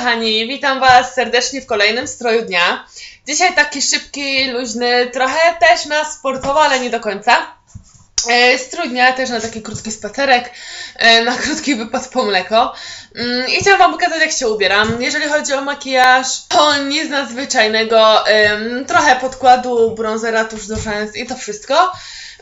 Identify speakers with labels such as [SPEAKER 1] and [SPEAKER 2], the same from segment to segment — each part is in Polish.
[SPEAKER 1] kochani, witam Was serdecznie w kolejnym stroju dnia. Dzisiaj taki szybki, luźny, trochę też na sportowo, ale nie do końca. E, Strój dnia też na taki krótki spacerek, e, na krótki wypad po mleko. Mm, I chciałam Wam pokazać, jak się ubieram. Jeżeli chodzi o makijaż, to nic nadzwyczajnego. Trochę podkładu, bronzera, tuż do rzęs i to wszystko.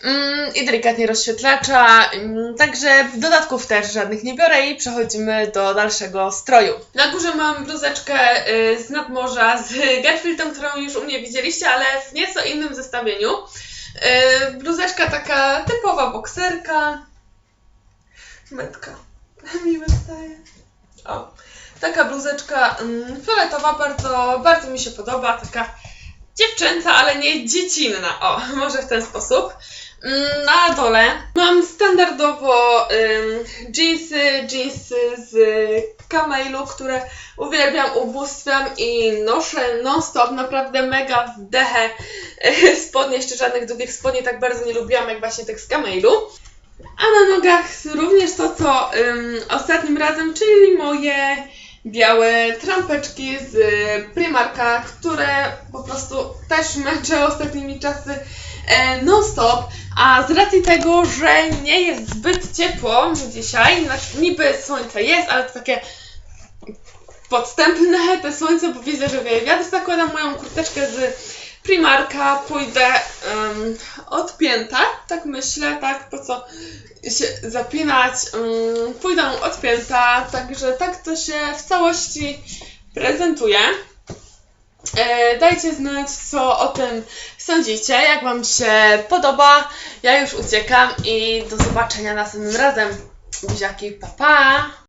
[SPEAKER 1] Mm, I delikatnie rozświetlacza, mm, także dodatków też żadnych nie biorę i przechodzimy do dalszego stroju. Na górze mam bluzeczkę y, z nadmorza z Garfieldem, którą już u mnie widzieliście, ale w nieco innym zestawieniu. Y, Bluzeczka taka typowa bokserka. Metka. Mi wystaje. O. Taka bluzeczka mm, fioletowa, bardzo, bardzo mi się podoba. Taka dziewczęca, ale nie dziecinna. O, może w ten sposób. Mm, Na dole mam standardowo jeansy, jeansy z kamailu, które uwielbiam, ubóstwiam i noszę non-stop, naprawdę mega wdechę spodnie, jeszcze żadnych długich spodni tak bardzo nie lubiłam jak właśnie tych z kamailu. A na nogach również to, co ostatnim razem, czyli moje białe trampeczki z Primarka, które po prostu też męczę ostatnimi czasy e, non-stop, a z racji tego, że nie jest zbyt ciepło dzisiaj, znaczy niby słońce jest, ale to takie podstępne te słońce, bo widzę, że wieje wiatr, zakładam moją kurteczkę z Primarka, pójdę um, odpięta, tak myślę, tak, po co się zapinać, um, pójdę odpięta, także tak to się w całości prezentuje. E, dajcie znać, co o tym sądzicie, jak Wam się podoba. Ja już uciekam i do zobaczenia następnym razem. Buziaki, pa pa!